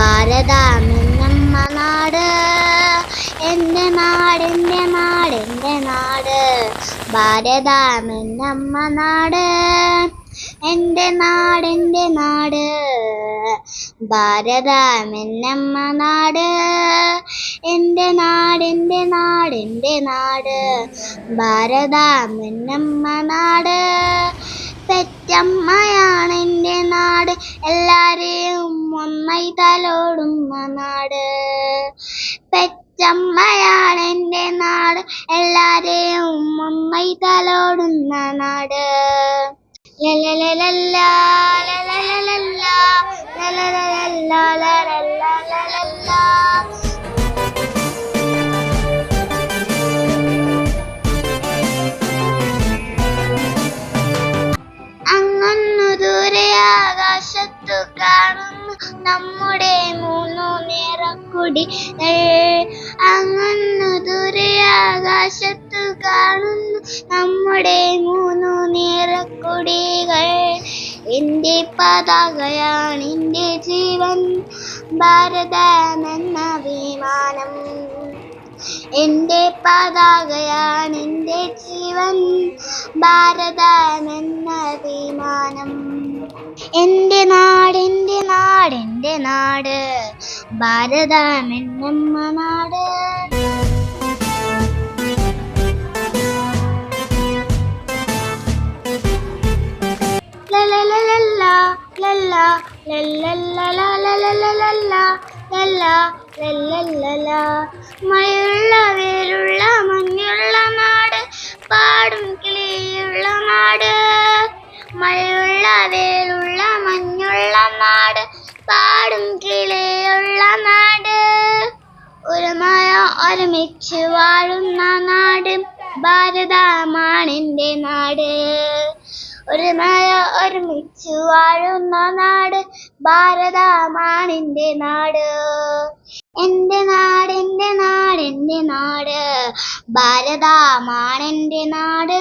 ഭാരതമെന്നമ്മ നാട് എന്റെ നാട് എന്റെ നാട് എന്റെ നാട്. ഭാരതമെന്നമ്മ നാട് എന്റെ നാട് എന്റെ നാട്. ഭാരതമെന്നമ്മ നാട് എന്റെ നാട് എന്റെ നാട്. എന്റെ നാട് ഭാരതമെന്നമ്മ പെറ്റമ്മയാണ് എന്റെ നാട്. എല്ലാരെയും ഒന്നായി തലോടുന്ന നാട് ലലലലല്ല, ലലലലല്ല, നമ്മുടെ മൂന്നു നിറക്കുടികൾ അങ്ങന്നു ദൂരെ ആകാശത്തു കാണുന്നു നമ്മുടെ മൂന്നു നിറക്കുടികൾ. എന്റെ പതാകയാണ് എന്റെ ജീവൻ. ഭാരതമെന്ന വിമാനം എന്റെ പതാകയാണ് എന്റെ ജീവൻ. ഭാരതമെന്ന വിമാനം എന്റെ നാട് എന്റെ നാട് ഭാരതമെന്നമ്മ നാട്. മഴയുള്ള വേലുള്ള മഞ്ഞുള്ള നാട് പാടും കിളിയുള്ള നാട് മഴയുള്ള വേലുള്ള ഒരുമിച്ച് വാഴുന്ന നാട് ഭാരതമാണെന്റെ നാട്. ഒരുമയ ഒരുമിച്ചു വാഴുന്ന നാട് ഭാരതമാണെന്റെ നാട്. എന്റെ നാട് എന്റെ നാട് എന്റെ നാട് ഭാരതമാണെന്റെ നാട്.